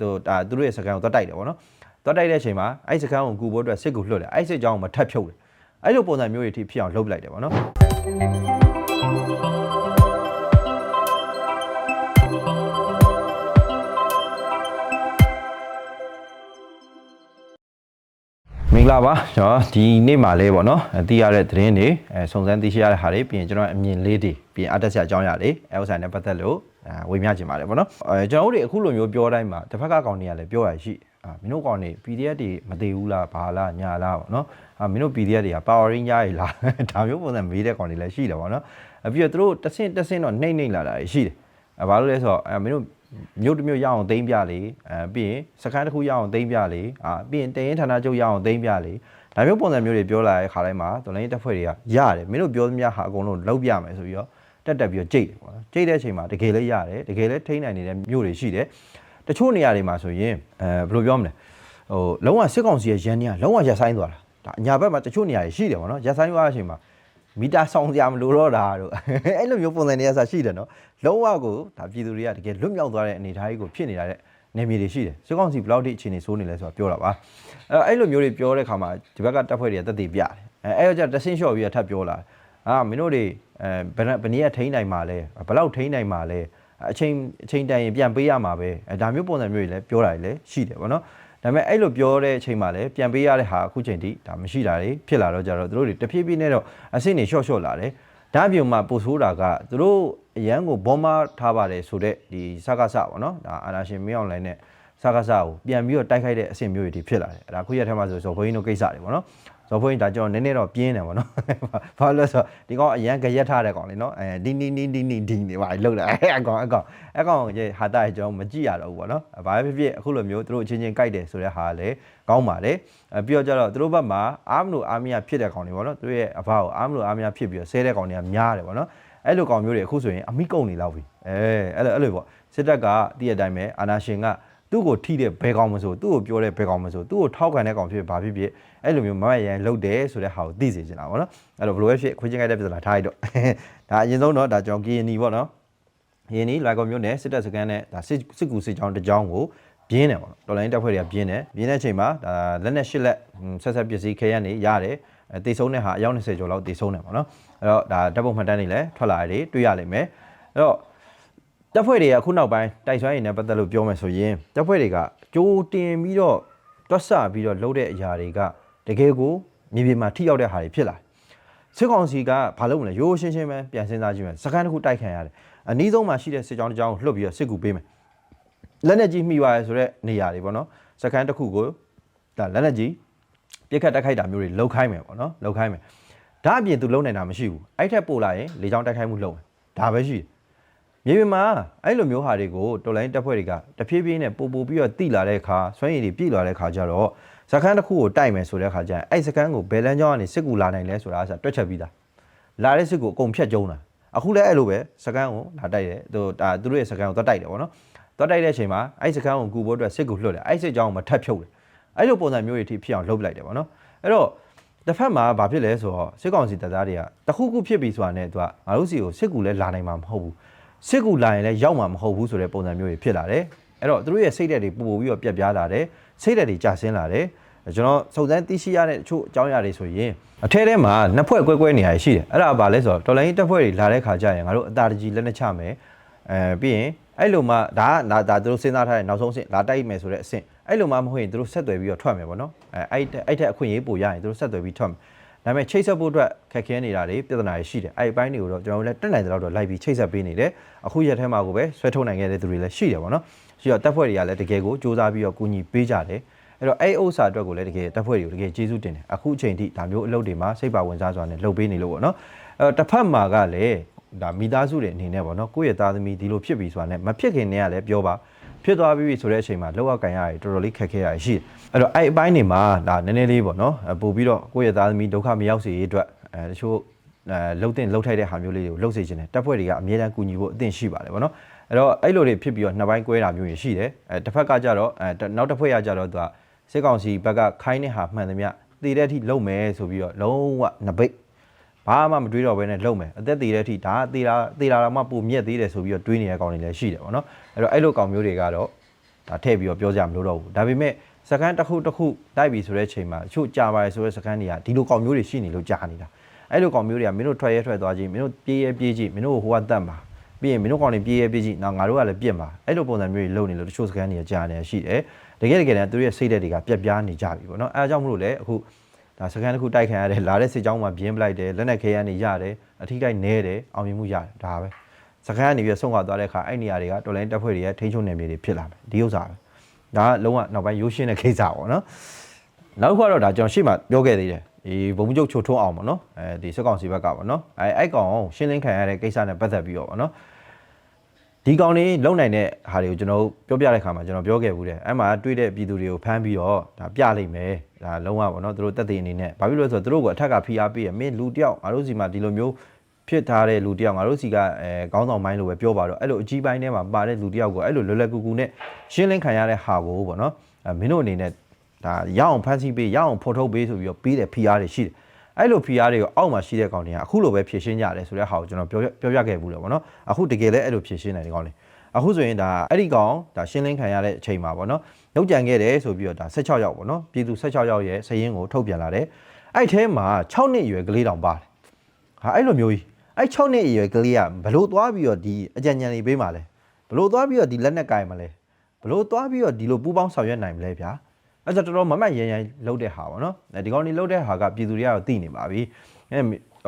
သူဒါသူတို့ရဲ့စကန်ကိုသွားတိုက်တယ်ပေါ့နော်သွားတိုက်တဲ့အချိန်မှာအဲ့စကန်ကိုကူဖို့အတွက်စစ်ကူလွှတ်တယ်အဲ့စစ်ကြောင်းကိုမထပ်ဖြုတ်တယ်အဲ့လိုပုံစံမျိုးတွေအထိဖြစ်အောင်လုပ်လိုက်တယ်ပေါ့နော်မင်္ဂလာပါကျွန်တော်ဒီနေ့မှာလေးပေါ့နော်အသိရတဲ့သတင်းတွေအဲစုံစမ်းသိရှိရတဲ့ဟာတွေပြီးရင်ကျွန်တော်အမြင်လေးတွေပြီးရင်အတက်ဆရာအကြောင်းအရာတွေအဲဥစ္စာနဲ့ပတ်သက်လို့အဲ ဝေမျှချင်ပါတယ်ပေါ့နော်အဲကျွန်တော်တို့တွေအခုလိုမျိုးပြောတိုင်းမှာတစ်ဖက်ကကောင်တွေကလည်းပြောရရှိအာမင်းတို့ကောင်တွေ PDF တွေမသေးဘူးလားဘာလားညာလားပေါ့နော်အာမင်းတို့ PDF တွေက Power Ranger တွေလားဒါမျိုးပုံစံမေးတဲ့ကောင်တွေလည်းရှိတယ်ပေါ့နော်အပြီးတော့သူတို့တစ်ဆင့်တစ်ဆင့်တော့နှိမ့်နှိမ့်လာတာရှိတယ်အဲဘာလို့လဲဆိုတော့အဲမင်းတို့မြို့တစ်မြို့ရအောင်သိမ်းပြလေအဲပြီးရင်စခန်းတစ်ခုရအောင်သိမ်းပြလေအာပြီးရင်တရင်ဌာနချုပ်ရအောင်သိမ်းပြလေဒါမျိုးပုံစံမျိုးတွေပြောလာတဲ့ခါတိုင်းမှာတော်လိုင်းတက်ဖွဲ့တွေကရတယ်မင်းတို့ပြောသမျှဟာအကုန်လုံးလောက်ပြမယ်ဆိုပြီးတော့ တက်တက်ပြီးတော့ကြိတ်တယ်ပေါ့နော်ကြိတ်တဲ့အချိန်မှာတကယ်လည်းရတယ်တကယ်လည်းထိန်းနိုင်နေတဲ့မြို့တွေရှိတယ်တချို့နေရာတွေမှာဆိုရင်အဲဘယ်လိုပြောမလဲဟိုလုံးဝစစ်ကောင်စီရဲ့ရန်ကြီးကလုံးဝရပ်ဆိုင်သွားတာဒါအညာဘက်မှာတချို့နေရာတွေရှိတယ်ပေါ့နော်ရပ်ဆိုင်သွားတဲ့အချိန်မှာမီတာဆောင်စရာမလိုတော့တာတို့အဲ့လိုမျိုးပုံစံတွေကစရှိတယ်နော်လုံးဝကိုဒါပြည်သူတွေကတကယ်လွတ်မြောက်သွားတဲ့အနေအထားကြီးကိုဖြစ်နေတာတဲ့နေမြေတွေရှိတယ်စစ်ကောင်စီဘယ်လောက်ထိအခြေအနေဆိုးနေလဲဆိုတာပြောတာပါအဲ့တော့အဲ့လိုမျိုးတွေပြောတဲ့ခါမှာဒီဘက်ကတပ်ဖွဲ့တွေကတက်တည်ပြတယ်အဲအဲ့တော့ကျတဆင်းလျှော့ပြီးတော့ထပ်ပြောလာအာမင်းတို့တွေ အဲဘယ်ဘယ်နည်းထိန်းနိုင်မှာလဲဘယ်လောက်ထိန်းနိုင်မှာလဲအချိန်အချိန်တန်ရင်ပြန်ပေးရမှာပဲအဲဒါမျိုးပုံစံမျိုးတွေလည်းပြောတာတွေလည်းရှိတယ်ဗောနော်ဒါပေမဲ့အဲ့လိုပြောတဲ့အချိန်မှာလည်းပြန်ပေးရတဲ့ဟာအခုချိန်ထိဒါမရှိတာတွေဖြစ်လာတော့ကြတော့သူတို့တွေတဖြည်းဖြည်းနဲ့တော့အဆင့်တွေလျှော့လျှော့လာတယ်ဒါအပြင်မှာပို့ဆိုးတာကသူတို့အရန်ကိုဘောမထားပါတယ်ဆိုတော့ဒီစကားစပေါ့နော်ဒါအာနာရှင်မင်းအောင်လိုင်းနဲ့စကားစကိုပြန်ပြီးတော့တိုက်ခိုက်တဲ့အဆင့်မျိုးတွေဖြစ်လာတယ်အဲ့ဒါခုရက်ထဲမှာဆိုဇော်ဘွင်းတို့ကိစ္စတွေပေါ့နော် ဇော်ဘွင်းဒါကြောင့်နည်းနည်းတော့ပြင်းတယ်ပေါ့နော်ဘာလို့လဲဆိုတော့ဒီကောင်အရန်ကြရက်ထားတဲ့ကောင်လေနော်အဲဒီနီနီနီနီဒီနေပါလောက်လာအဲ့အကောင်အကောင်အကောင်ရဲ့ဟာတာရဲ့ကျွန်တော်မကြည့်ရတော့ဘူးပေါ့နော်ဘာပဲဖြစ်ဖြစ်အခုလိုမျိုးသူတို့အချင်းချင်းကြိုက်တယ်ဆိုတဲ့ဟာလည်းကောင်းပါလေအဲပြီးတော့ကျတော့သူတို့ဘက်မှာအားမလို့အားမရဖြစ်တဲ့ကောင်တွေပေါ့နော်သူတို့ရဲ့အဘကိုအားမလို့အားမရဖြစ်ပြီးတော့ဆဲတဲ့ကောင်တွေကများတယ်ပေါ့နော်အဲ့လိုကောင်မျိုးတွေအခုဆိုရင်အမိကုန်နေလောက်ပြီအဲအဲ့လိုအဲ့လိုပေါ့စစ်တပ်ကတည့်ရတိုင်းပဲအာနာရှင်က သူ့ကိုထိတဲ့ဘဲကောင်မဆိုသူ့ကိုပြောတဲ့ဘဲကောင်မဆိုသူ့ကိုထောက်ခံတဲ့ကောင်ဖြစ်ဘာဖြစ်ဖြစ်အဲ့လိုမျိုးမမရန်လှုပ်တယ်ဆိုတဲ့ဟာကိုသိစေချင်တာပေါ့နော်အဲ့တော့ဘယ်လိုပဲဖြစ်ခွေးချင်းကြိုက်တဲ့ပြဿနာထားရတော့ဒါအရင်ဆုံးတော့ဒါကျွန်တော် KNI ပေါ့နော်ရင်းနီလွိုင်ကော်မျိုးနဲ့စစ်တပ်စခန်းနဲ့ဒါစစ်စစ်ကူစစ်ကြောင်းတစ်ကြောင်းကိုပြင်းတယ်ပေါ့နော်တော်လိုင်းတပ်ဖွဲ့တွေကပြင်းတယ်ပြင်းတဲ့အချိန်မှာဒါလက်နဲ့ရှစ်လက်ဆက်ဆက်ပစ္စည်းခဲရန်နေရတယ်အဲတေဆုံးတဲ့ဟာအယောက်20ကျော်လောက်တေဆုံးတယ်ပေါ့နော်အဲ့တော့ဒါတပ်ပုံမှတ်တမ်းတွေလည်းထွက်လာရတယ်တွေ့ရလိမ့်မယ်အဲ့တော့ တပ်ဖွဲ့တွေကအခုနောက်ပိုင်းတိုက်ဆွမ်းရည်နဲ့ပတ်သက်လို့ပြောမယ်ဆိုရင်တပ်ဖွဲ့တွေကကြိုးတင်ပြီးတော့တွတ်ဆပြီးတော့လှုပ်တဲ့အရာတွေကတကယ်ကိုမြေပြင်မှာထိရောက်တဲ့ဟာတွေဖြစ်လာတယ်စစ်ကောင်စီကဘာလုပ်မလဲရိုးရှင်းရှင်းပဲပြန်စဉ်းစားကြည့်မယ်စကန်တစ်ခုတိုက်ခံရတယ်အနည်းဆုံးမှာရှိတဲ့စစ်ကြောင်းတစ်ကြောင်းကိုလှုပ်ပြီးတော့စစ်ကူပေးမယ်လက်နက်ကြီးမှီပါရဲဆိုတဲ့နေရာတွေပေါ့နော်စကန်တစ်ခုကိုဒါလက်နက်ကြီးပြစ်ခတ်တိုက်ခိုက်တာမျိုးတွေလှုပ်ခိုင်းမယ်ပေါ့နော်လှုပ်ခိုင်းမယ်ဒါအပြင်သူလုံနိုင်တာမရှိဘူးအဲ့ထက်ပို့လာရင်လေကြောင်းတိုက်ခိုက်မှုလုပ်မယ်ဒါပဲရှိတယ် မြေပြင်မှာအဲ့လိုမျိုးဟာတွေကိုတော်လိုင်းတပ်ဖွဲ့တွေကတဖြည်းဖြည်းနဲ့ပို့ပို့ပြီးတော့တိလာတဲ့အခါစွမ်းရည်တွေပြည့်လာတဲ့အခါကျတော့စကန်တစ်ခုကိုတိုက်မယ်ဆိုတဲ့အခါကျရင်အဲ့စကန်ကိုဘယ်လန်းကြောင်းကနေစစ်ကူလာနိုင်လဲဆိုတာကတွက်ချက်ပြီးသားလာတဲ့စစ်ကိုအကုန်ဖြတ်ကျုံးတာအခုလည်းအဲ့လိုပဲစကန်ကိုလာတိုက်တယ်သူဒါသူတို့ရဲ့စကန်ကိုသွားတိုက်တယ်ဗောနော်သွားတိုက်တဲ့အချိန်မှာအဲ့စကန်ကိုကူဖို့အတွက်စစ်ကိုလွှတ်တယ်အဲ့စစ်ကြောင်းကိုမထပ်ဖြုတ်တယ်အဲ့လိုပုံစံမျိုးတွေအထိဖြစ်အောင်လုပ်လိုက်တယ်ဗောနော်အဲ့တော့တစ်ဖက်မှာဘာဖြစ်လဲဆိုတော့စစ်ကောင်စီတပ်သားတွေကတခုခုဖြစ်ပြီဆိုတာနဲ့သူကငါတို့စီကိုစစ်ကူလည်းလာနိုင်မှာမဟုတ်ဘူး စစ်ကူလာရင်လည်းရောက်မှာမဟုတ်ဘူးဆိုတဲ့ပုံစံမျိုးတွေဖြစ်လာတယ်အဲ့တော့သူတို့ရဲ့စိတ်ဓာတ်တွေပို့ပို့ပြီးတော့ပြက်ပြားလာတယ်စိတ်ဓာတ်တွေကျဆင်းလာတယ်ကျွန်တော်စုံစမ်းသိရှိရတဲ့တချို့အကြောင်းအရာတွေဆိုရင်အထဲထဲမှာနှစ်ဖွဲ့ကွဲကွဲနေရရှိတယ်အဲ့ဒါဘာလဲဆိုတော့တော်လိုင်းတပ်ဖွဲ့တွေလာတဲ့ခါကျရင်ငါတို့အတာတကြီးလက်နဲ့ချမယ်အဲပြီးရင်အဲ့လိုမှဒါကဒါဒါသူတို့စဉ်းစားထားတဲ့နောက်ဆုံးအဆင့်လာတိုက်မယ်ဆိုတဲ့အဆင့်အဲ့လိုမှမဟုတ်ရင်သူတို့ဆက်သွယ်ပြီးတော့ထွက်မယ်ပေါ့နော်အဲအဲ့အဲ့ထက်အခွင့်အရေးပိုရရင်သူတို့ဆက်သွယ်ပြီးထွက်မယ် ဒါပေမဲ့ချိတ်ဆက်ဖို့အတွက်ခက်ခဲနေတာတွေပြဿနာတွေရှိတယ်အဲ့ဒီပိုင်းတွေကိုတော့ကျွန်တော်တို့လည်းတက်နိုင်တဲ့လောက်တော့လိုက်ပြီးချိတ်ဆက်ပေးနေတယ်အခုရက်ထဲမှာကိုပဲဆွဲထုတ်နိုင်ခဲ့တဲ့သူတွေလည်းရှိတယ်ပေါ့နော်ရှိတော့တပ်ဖွဲ့တွေကလည်းတကယ်ကိုစူးစမ်းပြီးတော့ကူညီပေးကြတယ်အဲ့တော့အဲ့ဥစ္စာအတွက်ကိုလည်းတကယ်တပ်ဖွဲ့တွေကိုတကယ်ကျေးဇူးတင်တယ်အခုအချိန်ထိဒါမျိုးအလုပ်တွေမှာစိတ်ပါဝင်စားစွာနဲ့လုပ်ပေးနေလို့ပေါ့နော်အဲ့တော့တစ်ဖက်မှာကလည်းဒါမိသားစုတွေအနေနဲ့ပေါ့နော်ကိုယ့်ရဲ့သားသမီးဒီလိုဖြစ်ပြီဆိုတာနဲ့မဖြစ်ခင်တည်းကလည်းပြောပါ ဖြစ်သွားပြီဆိုတဲ့အချိန်မှာလောက်အကန်ရရတော်တော်လေးခက်ခဲရရှိတယ်အဲ့တော့အဲ့အပိုင်းတွေမှာဒါနည်းနည်းလေးပေါ့နော်ပို့ပြီးတော့ကိုယ့်ရဲ့သားသမီးဒုက္ခမရောက်စေရေးအတွက်အဲတချို့အဲလှုပ်တင်လှုပ်ထိုက်တဲ့ဟာမျိုးလေးတွေကိုလှုပ်စေခြင်းတယ်တပ်ဖွဲ့တွေကအမြဲတမ်းကူညီဖို့အသင့်ရှိပါတယ်ပေါ့နော်အဲ့တော့အဲ့လိုတွေဖြစ်ပြီးတော့နှစ်ပိုင်းကွဲတာမျိုးတွေရှိတယ်အဲတစ်ဖက်ကကြတော့အဲနောက်တစ်ဖွဲ့ကကြတော့သူကစစ်ကောင်စီဘက်ကခိုင်းတဲ့ဟာမှန်သမျှတည်တဲ့အထိလုံမယ်ဆိုပြီးတော့လုံးဝနပိတ် ဘာမှမတွေးတော့ဘဲနဲ့လုံမယ်အသက်တည်တဲ့အထိဒါတည်တာတည်တာတော့မှပုံမြက်သေးတယ်ဆိုပြီးတော့တွေးနေတဲ့ကောင်တွေလည်းရှိတယ်ပေါ့နော်အဲ့တော့အဲ့လိုကောင်မျိုးတွေကတော့ဒါထည့်ပြီးတော့ပြောကြမလို့တော့ဘူးဒါပေမဲ့စကန်တစ်ခုတစ်ခုတိုက်ပြီဆိုတဲ့ချိန်မှာတချို့ကြာပါတယ်ဆိုတဲ့စကန်တွေကဒီလိုကောင်မျိုးတွေရှိနေလို့ကြာနေတာအဲ့လိုကောင်မျိုးတွေကမင်းတို့ထွက်ရဲထွက်သွားချင်းမင်းတို့ပြေးရဲပြေးကြည့်မင်းတို့ဟိုကတတ်မှာပြီးရင်မင်းတို့ကောင်တွေပြေးရဲပြေးကြည့်နောက်ငါတို့ကလည်းပြစ်မှာအဲ့လိုပုံစံမျိုးတွေလုပ်နေလို့တချို့စကန်တွေကကြာနေရှိတယ်တကယ်တကယ်တမ်းသူတို့ရဲ့စိတ်ဓာတ်တွေကပြက်ပြားနေကြပြီပေါ့နော်အဲအကြောင်းမလို့လေအခု ဒါစကန်တစ်ခုတိုက်ခံရတယ်လာတဲ့စစ်ကြောင်းမှာပြင်းပလိုက်တယ်လက်နက်ခဲရနေရတယ်အထီးကိုက်နဲတယ်အောင်မြင်မှုရတယ်ဒါပဲစကန်ကနေပြီးဆုံးသွားသွားတဲ့အခါအဲ့နေရာတွေကတော်လိုင်းတက်ဖွဲ့တွေရဲ့ထိန်းချုပ်နယ်မြေတွေဖြစ်လာမယ်ဒီဥစ္စာပဲဒါကလုံးဝနောက်ပိုင်းရိုးရှင်းတဲ့ကိစ္စပေါ့နော်နောက်တစ်ခုကတော့ဒါကျွန်တော်ရှေ့မှာပြောခဲ့သေးတယ်ဒီဘုံမကျုပ်ချိုထုံးအောင်ပေါ့နော်အဲဒီစက်ကောင်စီဘက်ကပေါ့နော်အဲအဲ့ကောင်ရှင်းလင်းခံရတဲ့ကိစ္စနဲ့ပတ်သက်ပြီးတော့ပေါ့နော် ဒီကောင်လေးလုံနိုင်တဲ့ဟာတွေကိုကျွန်တော်ပြောပြတဲ့ခါမှာကျွန်တော်ပြောခဲ့ဘူးတဲ့အဲ့မှာတွေ့တဲ့ပြည်သူတွေကိုဖမ်းပြီးတော့ဒါပြလိုက်မယ်ဒါလုံးဝပေါ့နော်သူတို့တက်တဲ့အနေနဲ့ဘာဖြစ်လို့လဲဆိုတော့သူတို့ကအထက်ကဖိအားပေးရမင်းလူတယောက်ငါတို့စီမှာဒီလိုမျိုးဖြစ်ထားတဲ့လူတယောက်ငါတို့စီကအဲကောင်းဆောင်ပိုင်းလို့ပဲပြောပါတော့အဲ့လိုအကြီးပိုင်းထဲမှာပါတဲ့လူတယောက်ကိုအဲ့လိုလွယ်လွယ်ကူကူနဲ့ရှင်းလင်းခံရတဲ့ဟာကိုပေါ့နော်အဲမင်းတို့အနေနဲ့ဒါရအောင်ဖမ်းဆီးပေးရအောင်ဖော်ထုတ်ပေးဆိုပြီးတော့ပေးတဲ့ PR တွေရှိတယ် အဲ့လို PR တွေကိုအောက်မှာရှိတဲ့ကောင်တွေကအခုလိုပဲဖြည့်ရှင်းကြတယ်ဆိုတဲ့ဟာကိုကျွန်တော်ပြောပြောပြခဲ့ဘူးတယ်ပေါ့နော်အခုတကယ်လည်းအဲ့လိုဖြည့်ရှင်းတယ်ဒီကောင်လေးအခုဆိုရင်ဒါအဲ့ဒီကောင်ဒါရှင်းလင်းခံရတဲ့အချိန်မှာပေါ့နော်ရုပ်ကြံခဲ့တယ်ဆိုပြီးတော့ဒါ16ယောက်ပေါ့နော်ပြည်သူ16ယောက်ရဲ့စည်ရင်းကိုထုတ်ပြန်လာတယ်အဲ့ထဲမှာ6နှစ်အရွယ်ကလေးတောင်ပါတယ်ဟာအဲ့လိုမျိုးကြီးအဲ့6နှစ်အရွယ်ကလေးကဘလို့သွားပြီးတော့ဒီအကြံဉာဏ်တွေပေးမှာလဲဘလို့သွားပြီးတော့ဒီလက်နဲ့ကင်မှာလဲဘလို့သွားပြီးတော့ဒီလိုပူးပေါင်းဆောင်ရွက်နိုင်မလဲဗျာ အဲ့ဒါတော်တော်မမတ်ရန်ရန်လှုပ်တဲ့ဟာပေါ့နော်ဒီကောင်ကြီးလှုပ်တဲ့ဟာကပြည်သူတွေကတော့သိနေပါပြီအဲ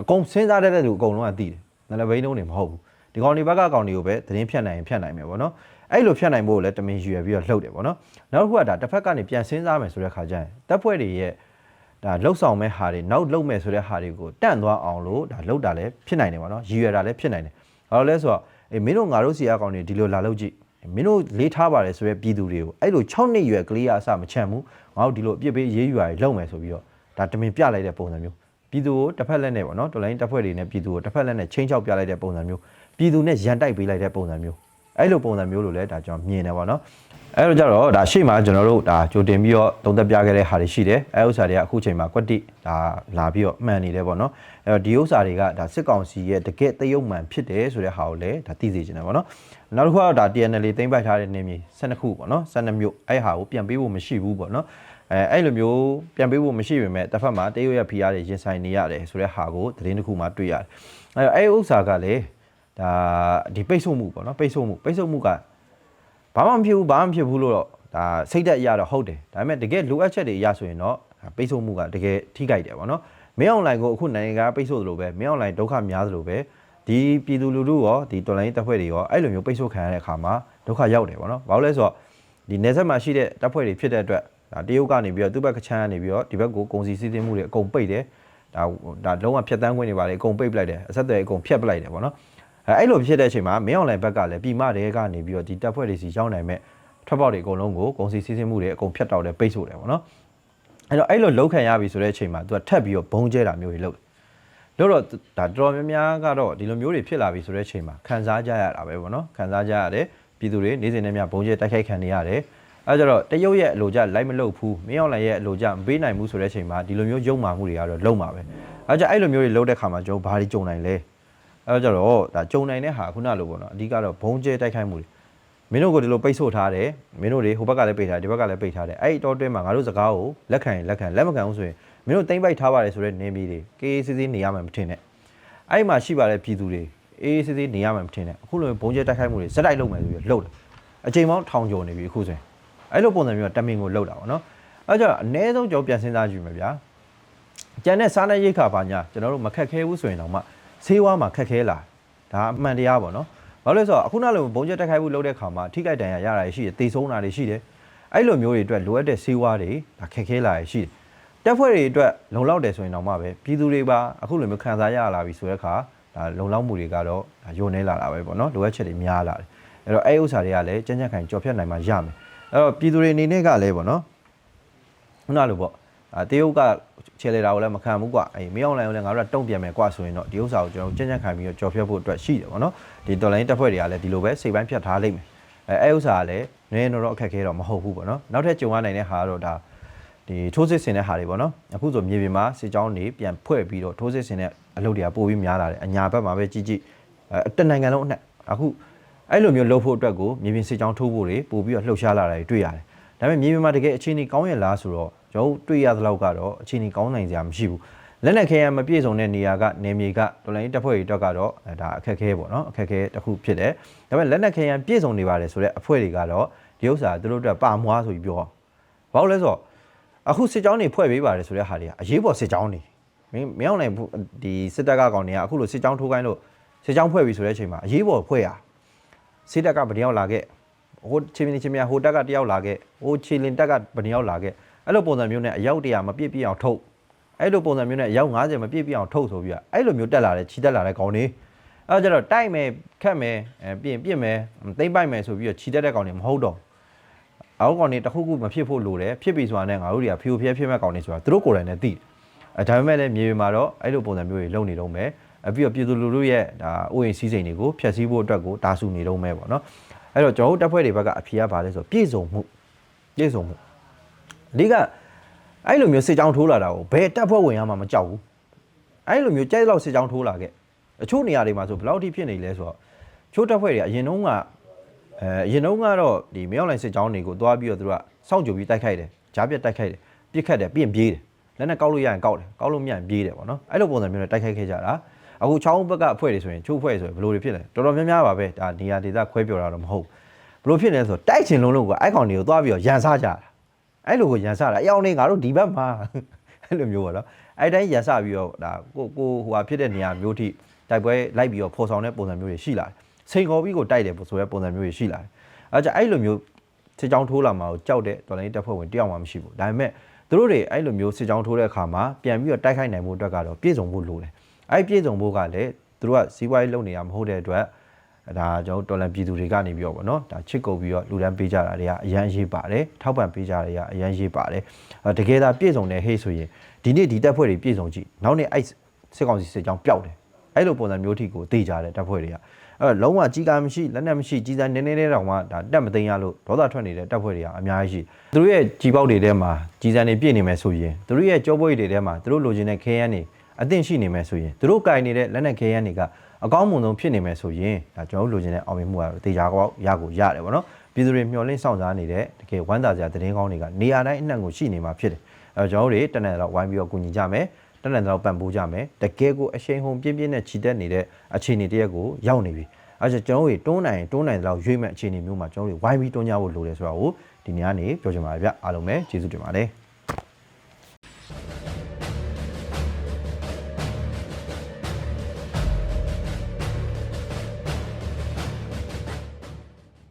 အကုန်စဉ်းစားတဲ့လူအကုန်လုံးကသိတယ်နလဘိန်းလုံးတွေမဟုတ်ဘူးဒီကောင်တွေဘက်ကကောင်တွေကိုပဲသတင်းဖြတ်နိုင်ရင်ဖြတ်နိုင်မယ်ပေါ့နော်အဲ့လိုဖြတ်နိုင်ဖို့လည်းတမင်ရွယ်ပြီးတော့လှုပ်တယ်ပေါ့နော်နောက်တစ်ခုကဒါတစ်ဖက်ကနေပြန်စဉ်းစားမယ်ဆိုတဲ့ခါကျရင်တပ်ဖွဲ့တွေရဲ့ဒါလှုပ်ဆောင်မဲ့ဟာတွေနောက်လှုပ်မဲ့ဆိုတဲ့ဟာတွေကိုတန့်သွားအောင်လို့ဒါလှုပ်တာလည်းဖြစ်နိုင်တယ်ပေါ့နော်ရည်ရွယ်တာလည်းဖြစ်နိုင်တယ်ဘာလို့လဲဆိုတော့အေးမင်းတို့ငါတို့စီအကောင်တွေဒီလိုလာလှုပ်ကြည့် မင်းတို့လေးထားပါတယ်ဆိုရဲပြည်သူတွေကိုအဲ့လို6နှစ်ရွယ်ကလေးအစမချမ်းဘူးငါတို့ဒီလိုအပြစ်ပေးရေးယူရတယ်လှုပ်မယ်ဆိုပြီးတော့ဒါတမင်ပြလိုက်တဲ့ပုံစံမျိုးပြည်သူကိုတစ်ဖက်လက်နဲ့ပေါ့နော်တော်လိုင်းတစ်ဖွဲ့တွေနဲ့ပြည်သူကိုတစ်ဖက်လက်နဲ့ချင်းချောက်ပြလိုက်တဲ့ပုံစံမျိုးပြည်သူနဲ့ရန်တိုက်ပေးလိုက်တဲ့ပုံစံမျိုးအဲ့လိုပုံစံမျိုးလို့လည်းဒါကျွန်တော်မြင်တယ်ပေါ့နော်အဲ့တော့ကြတော့ဒါရှေ့မှာကျွန်တော်တို့ဒါကြိုတင်ပြီးတော့သုံးသက်ပြခဲ့တဲ့ဟာတွေရှိတယ်အဲဥစ္စာတွေကအခုချိန်မှာကွက်တိဒါလာပြီးတော့မှန်နေတယ်ပေါ့နော်အဲ့တော့ဒီဥစ္စာတွေကဒါစစ်ကောင်စီရဲ့တကယ့်တရုပ်မှန်ဖြစ်တယ်ဆိုတဲ့ဟာကိုလည်းဒါသိစေချင်တယ်ပေါ့နော် နောက်တစ်ခုကတော့ဒါ TNL သိမ့်ပိုက်ထားတဲ့နေမြေ12ခုပေါ့နော်12မြို့အဲ့ဟာကိုပြန်ပေးဖို့မရှိဘူးပေါ့နော်အဲအဲ့လိုမျိုးပြန်ပေးဖို့မရှိပေမဲ့တစ်ဖက်မှာတရုတ်ရဲ့ PR တွေရင်ဆိုင်နေရတယ်ဆိုတဲ့ဟာကိုသတင်းတစ်ခုမှတွေ့ရတယ်အဲ့တော့အဲ့ဥစ္စာကလည်းဒါဒီပိတ်ဆို့မှုပေါ့နော်ပိတ်ဆို့မှုပိတ်ဆို့မှုကဘာမှမဖြစ်ဘူးဘာမှမဖြစ်ဘူးလို့တော့ဒါစိတ်သက်အရတော့ဟုတ်တယ်ဒါပေမဲ့တကယ်လိုအပ်ချက်တွေအရဆိုရင်တော့ပိတ်ဆို့မှုကတကယ်ထိခိုက်တယ်ပေါ့နော်မင်းအွန်လိုင်းကိုအခုနိုင်ငံကပိတ်ဆို့သလိုပဲမင်းအွန်လိုင်းဒုက္ခများသလိုပဲ ဒီပြည်သူလူထုရောဒီတော်လိုင်းတပ်ဖွဲ့တွေရောအဲ့လိုမျိုးပိတ်ဆို့ခံရတဲ့အခါမှာဒုက္ခရောက်တယ်ပေါ့နော်ဘာလို့လဲဆိုတော့ဒီနေဆက်မှာရှိတဲ့တပ်ဖွဲ့တွေဖြစ်တဲ့အတွက်ဒါတရုတ်ကနေပြီးတော့သူ့ဘက်ကချမ်းကနေပြီးတော့ဒီဘက်ကိုကုန်စည်စည်းစိမ်မှုတွေအကုန်ပိတ်တယ်ဒါဒါလုံးဝဖြတ်တန်းခွင့်တွေပါလေအကုန်ပိတ်ပလိုက်တယ်အဆက်အသွယ်အကုန်ဖြတ်ပလိုက်တယ်ပေါ့နော်အဲအဲ့လိုဖြစ်တဲ့အချိန်မှာမင်းအွန်လိုင်းဘက်ကလည်းပြည်မတွေကနေပြီးတော့ဒီတက်ဖွဲ့တွေစီရောက်နိုင်မဲ့ထွက်ပေါက်တွေအကုန်လုံးကိုကုန်စည်စီးဆင်းမှုတွေအကုန်ဖြတ်တောက်တယ်ပိတ်ဆို့တယ်ပေါ့နော်အဲ့တော့အဲ့လိုလောက်ခံရပြီဆိုတဲ့အချိန်မှာသူကထပ်ပြီးတော့ဘုံကျဲတာမျိုးတွေလုပ်တယ် လို့တော့ဒါတော်တော်များများကတော့ဒီလိုမျိုးတွေဖြစ်လာပြီဆိုတဲ့အချိန်မှာခံစားကြရတာပဲပေါ့နော်ခံစားကြရတယ်ပြည်သူတွေနေ့စဉ်နဲ့များဘုံကျဲတိုက်ခိုက်ခံနေရတယ်အဲကြတော့တရုတ်ရဲ့အလိုကြလိုက်မလုပ်ဘူးမင်းအောင်လိုင်ရဲ့အလိုကြမပေးနိုင်ဘူးဆိုတဲ့အချိန်မှာဒီလိုမျိုးယုံမာမှုတွေကတော့လုံမှာပဲအဲကြအဲ့လိုမျိုးတွေလုပ်တဲ့ခါမှာကျွန်တော်ဘာတွေကြုံနိုင်လဲအဲတော့ကျတော့ဒါကြုံနိုင်တဲ့ဟာခုနလိုပေါ့နော်အဓိကတော့ဘုံကျဲတိုက်ခိုက်မှုတွေမင်းတို့ကဒီလိုပိတ်ဆို့ထားတယ်မင်းတို့တွေဟိုဘက်ကလည်းပိတ်ထားတယ်ဒီဘက်ကလည်းပိတ်ထားတယ်အဲ့ဒီတော့တွင်းမှာငါတို့စကားကိုလက်ခံရင်လက်ခံလက်မခံဘူးဆိုရင် မင်းတို့တိမ့်ပိုက်ထားပါတယ်ဆိုတဲ့နေမီတွေကေးစစ်စစ်နေရမှမထင်နဲ့အဲ့ဒီမှာရှိပါတဲ့ပြည်သူတွေအေးစစ်စစ်နေရမှမထင်နဲ့အခုလိုဘုံကျဲတိုက်ခိုက်မှုတွေစက်တိုက်လုပ်မယ်ဆိုပြီးလှုပ်တယ်အချိန်ပေါင်းထောင်ကျော်နေပြီအခုဆိုရင်အဲ့လိုပုံစံမျိုးကတမင်ကိုလှုပ်တာပေါ့နော်အဲ့ကြတော့အ ਨੇ ဆုံးကျွန်တော်ပြန်စဉ်းစားကြည့်မယ်ဗျာကျန်တဲ့စားနပ်ရိက္ခာပါညာကျွန်တော်တို့မခက်ခဲဘူးဆိုရင်တော့မှဆေးဝါးမှာခက်ခဲလာတယ်ဒါအမှန်တရားပေါ့နော်။ဘာလို့လဲဆိုတော့အခုနလိုဘုံကျက်တက်ခိုက်မှုလုပ်တဲ့ခါမှာထိခိုက်ဒဏ်ရာရတာရှိတယ်၊တေဆုံးတာတွေရှိတယ်။အဲ့လိုမျိုးတွေအတွက်လိုအပ်တဲ့ဆေးဝါးတွေဒါခက်ခဲလာရရှိတယ်။ တက်ဖွဲ့တွေအတွက်လုံလောက်တယ်ဆိုရင်တော့မှပဲပြည်သူတွေပါအခုလိုမျိုးခံစားရလာပြီဆိုတဲ့အခါဒါလုံလောက်မှုတွေကတော့ဒါယုံနေလာတာပဲပေါ့နော်။လိုအပ်ချက်တွေများလာတယ်။အဲ့တော့အဲ့ဥစ္စာတွေကလည်းကြမ်းကြမ်းခိုင်ကြော်ဖြတ်နိုင်မှရမယ်။အဲ့တော့ပြည်သူတွေအနေနဲ့ကလည်းပေါ့နော်။ခုနလိုပေါ့အာတရုတ်ကခြေလေတာကိုလည်းမခံဘူးကွာအေးမင်းအောင်လိုင်းကိုလည်းငါတို့ကတုံ့ပြန်မယ်ကွာဆိုရင်တော့ဒီဥစ္စာကိုကျွန်တော်ကြက်ကြက်ခံပြီးတော့ကြော်ဖြတ်ဖို့အတွက်ရှိတယ်ဗောနော်ဒီတော်လိုင်းတက်ဖွဲ့တွေကလည်းဒီလိုပဲစိတ်ပိုင်းဖြတ်ထားလိမ့်မယ်အဲအဲဥစ္စာကလည်းနည်းနည်းတော့အခက်ခဲတော့မဟုတ်ဘူးဗောနော်နောက်ထပ်ကြုံရနိုင်တဲ့ဟာကတော့ဒါ ဒီထိုးစစ်ဆင်တဲ့ဟာတွေဗောနော်အခုဆိုမြေပြင်မှာစစ်ကြောင်းတွေပြန်ဖွဲ့ပြီးတော့ထိုးစစ်ဆင်တဲ့အလုပ်တွေကပိုပြီးများလာတယ်အညာဘက်မှာပဲကြီးကြီးအဲတနိုင်ငံလုံးအနှက်အခုအဲ့လိုမျိုးလှုပ်ဖို့အတွက်ကိုမြေပြင်စစ်ကြောင်းထိုးဖို့တွေပို့ပြီးတော့လှုပ်ရှားလာတာတွေတွေ့ရတယ်ဒါပေမဲ့မြေပြင်မှာတကယ်အခြေအနေကောင်းရလားဆိုတော့ကျွန်တော်တို့တွေ့ရသလောက်ကတော့အခြေအနေကောင်းနိုင်စရာမရှိဘူးလက်နက်ခဲယံမပြည့်စုံတဲ့နေရာကနေမြေကတော်လိုင်းတပ်ဖွဲ့တွေအတွက်ကတော့အဲဒါအခက်ခဲပေါ့နော်အခက်ခဲတစ်ခုဖြစ်တယ်ဒါပေမဲ့လက်နက်ခဲယံပြည့်စုံနေပါတယ်ဆိုတော့အဖွဲ့တွေကတော့ဒီဥစ္စာသူတို့အတွက်ပါမွားဆိုပြီးပြောဘာလို့လဲဆိုတော့ အခုစစ်ကြောင်းတွေဖွဲ့ပေးပါတယ်ဆိုတဲ့ဟာတွေကအရေးပေါ်စစ်ကြောင်းတွေမင်းမင်းအောင်နိုင်ဘူးဒီစစ်တပ်ကကောင်တွေကအခုလိုစစ်ကြောင်းထိုးခိုင်းလို့စစ်ကြောင်းဖွဲ့ပြီဆိုတဲ့အချိန်မှာအရေးပေါ်ဖွဲ့ရစစ်တပ်ကဘယ်နှစ်ယောက်လာခဲ့ဟိုချင်းမင်းချင်းမဟိုတက်ကတယောက်လာခဲ့ဟိုချီလင်တက်ကဘယ်နှစ်ယောက်လာခဲ့အဲ့လိုပုံစံမျိုးနဲ့အယောက်တရာမပြည့်ပြည့်အောင်ထုတ်အဲ့လိုပုံစံမျိုးနဲ့အယောက်90မပြည့်ပြည့်အောင်ထုတ်ဆိုပြီးတော့အဲ့လိုမျိုးတက်လာတဲ့ခြိတက်လာတဲ့ကောင်တွေအဲ့တော့ကျတော့တိုက်မယ်ခတ်မယ်အဲပြင်ပြစ်မယ်သိမ့်ပိုက်မယ်ဆိုပြီးတော့ခြိတက်တဲ့ကောင်တွေမဟုတ်တော့ အောက်ကောင်တွေတစ်ခုခုမဖြစ်ဖို့လိုတယ်ဖြစ်ပြီဆိုတာနဲ့ငါတို့တွေကဖြူဖြဲဖြစ်မဲ့ကောင်တွေဆိုတာသူတို့ကိုယ်တိုင်နဲ့သိတယ်အဲဒါပေမဲ့လည်းမြေပြင်မှာတော့အဲ့လိုပုံစံမျိုးတွေလုပ်နေတော့မယ်အပြီးတော့ပြည်သူလူထုရဲ့ဒါဥယျာဉ်စည်းစိမ်တွေကိုဖျက်ဆီးဖို့အတွက်ကိုတာဆူနေတော့မယ်ပေါ့နော်အဲ့တော့ကျွန်တော်တို့တပ်ဖွဲ့တွေဘက်ကအဖြေကဘာလဲဆိုတော့ပြည်စုံမှုပြည်စုံမှုအဓိကအဲ့လိုမျိုးစစ်ကြောင်းထိုးလာတာကိုဘယ်တပ်ဖွဲ့ဝင်ရမှမကြောက်ဘူးအဲ့လိုမျိုးကြိုက်လောက်စစ်ကြောင်းထိုးလာခဲ့အချို့နေရာတွေမှာဆိုဘယ်လောက်ထိဖြစ်နေလဲဆိုတော့ချို့တပ်ဖွဲ့တွေကအရင်တုန်းက အဲအရင်တုန်းကတော့ဒီမြောက်လိုင်းစစ်ကြောင်းတွေကိုတွားပြီးတော့သူတို့ကစောင့်ကြိုပြီးတိုက်ခိုက်တယ်ကြားပြတ်တိုက်ခိုက်တယ်ပြစ်ခတ်တယ်ပြင်ပြေးတယ်လက်နဲ့ကောက်လို့ရရင်ကောက်တယ်ကောက်လို့မရရင်ပြေးတယ်ပေါ့နော်အဲ့လိုပုံစံမျိုးနဲ့တိုက်ခိုက်ခဲ့ကြတာအခုချောင်းဘက်ကအဖွဲ့တွေဆိုရင်ချို့အဖွဲ့ဆိုရင်ဘယ်လိုတွေဖြစ်လဲတော်တော်များများပါပဲဒါနေရာဒေသခွဲပြောတာတော့မဟုတ်ဘယ်လိုဖြစ်လဲဆိုတော့တိုက်ချင်လုံးလုံးကအိုက်ကောင်တွေကိုတွားပြီးတော့ရန်စားကြတာအဲ့လိုကိုရန်စားတာအယောင်နေငါတို့ဒီဘက်မှာအဲ့လိုမျိုးပေါ့နော်အဲ့တိုင်းရန်စားပြီးတော့ဒါကိုကိုဟိုဟာဖြစ်တဲ့နေရာမျိုးထိတိုက်ပွဲလိုက်ပြီးတော့ဖော်ဆောင်တဲ့ပုံစံမျိုးတွေရှိလာတယ် စိန်ခေါ်ပြီးကိုတိုက်တယ်ဆိုတဲ့ပုံစံမျိုးတွေရှိလာတယ်အဲ့ကြအဲ့လိုမျိုးစစ်ကြောင်းထိုးလာမှာကိုကြောက်တဲ့တော်လိုင်းတပ်ဖွဲ့ဝင်တယောက်မှမရှိဘူးဒါပေမဲ့သူတို့တွေအဲ့လိုမျိုးစစ်ကြောင်းထိုးတဲ့အခါမှာပြန်ပြီးတော့တိုက်ခိုက်နိုင်မှုအတွက်ကတော့ပြည့်စုံဖို့လိုတယ်အဲ့ပြည့်စုံဖို့ကလည်းသူတို့ကစီးပွားရေးလုပ်နေတာမဟုတ်တဲ့အတွက်ဒါကျွန်တော်တော်လန်ပြည်သူတွေကနေပြီးတော့ဗောနော်ဒါချစ်ကုန်ပြီးတော့လူတန်းပေးကြတာတွေကအရန်ရေးပါတယ်ထောက်ပံ့ပေးကြတာတွေကအရန်ရေးပါတယ်အဲတကယ်သာပြည့်စုံတယ်ဟေ့ဆိုရင်ဒီနေ့ဒီတက်ဖွဲ့တွေပြည့်စုံကြည့်နောက်နေ့အဲ့စစ်ကောင်စီစစ်ကြောင်းပျောက်တယ် အဲ့လိုပုံစံမျိုးထိကိုတေးကြတယ်တက်ဖွဲ့တွေကအဲ့တော့လုံးဝကြီးကားမရှိလက်နက်မရှိကြီးစားနည်းနည်းလေးတောင်မှဒါတက်မသိမ်းရလို့ဒေါသထွက်နေတဲ့တက်ဖွဲ့တွေကအများကြီးရှိသူတို့ရဲ့ကြီးပေါက်တွေထဲမှာကြီးစားနေပြည့်နေမယ်ဆိုရင်သူတို့ရဲ့ကြောပွဲတွေထဲမှာသူတို့လိုချင်တဲ့ခဲယမ်းတွေအသင့်ရှိနေမယ်ဆိုရင်သူတို့ကင်နေတဲ့လက်နက်ခဲယမ်းတွေကအကောင်းမွန်ဆုံးဖြစ်နေမယ်ဆိုရင်ဒါကျွန်တော်တို့လိုချင်တဲ့အောင်မြင်မှုကတော့တေချာကောက်ရကိုရတယ်ဗောနော်ပြည်သူတွေမျှော်လင့်စောင့်စားနေတဲ့တကယ်ဝမ်းသာစရာသတင်းကောင်းတွေကနေရာတိုင်းအနှံ့ကိုရှိနေမှာဖြစ်တယ်အဲတော့ကျွန်တော်တို့တွေတနက်တော့ဝိုင်းပြီးတော့ကူညီကြမယ် တနက်တော့ပံ့ပိုးကြမယ်တကယ်ကိုအရှိန်ဟုန်ပြင်းပြင်းနဲ့ခြိတက်နေတဲ့အခြေအနေတရက်ကိုရောက်နေပြီအဲဒါကျွန်တော်တို့တွန်းနိုင်တွန်းနိုင်တော့ရွေးမဲ့အခြေအနေမျိုးမှာကျွန်တော်တို့ဝိုင်းပြီးတွန်းကြဖို့လိုတယ်ဆိုတာကိုဒီနေ့ကနေပြောချင်ပါတယ်ဗျအားလုံးပဲကျေးဇူးတင်ပါတယ်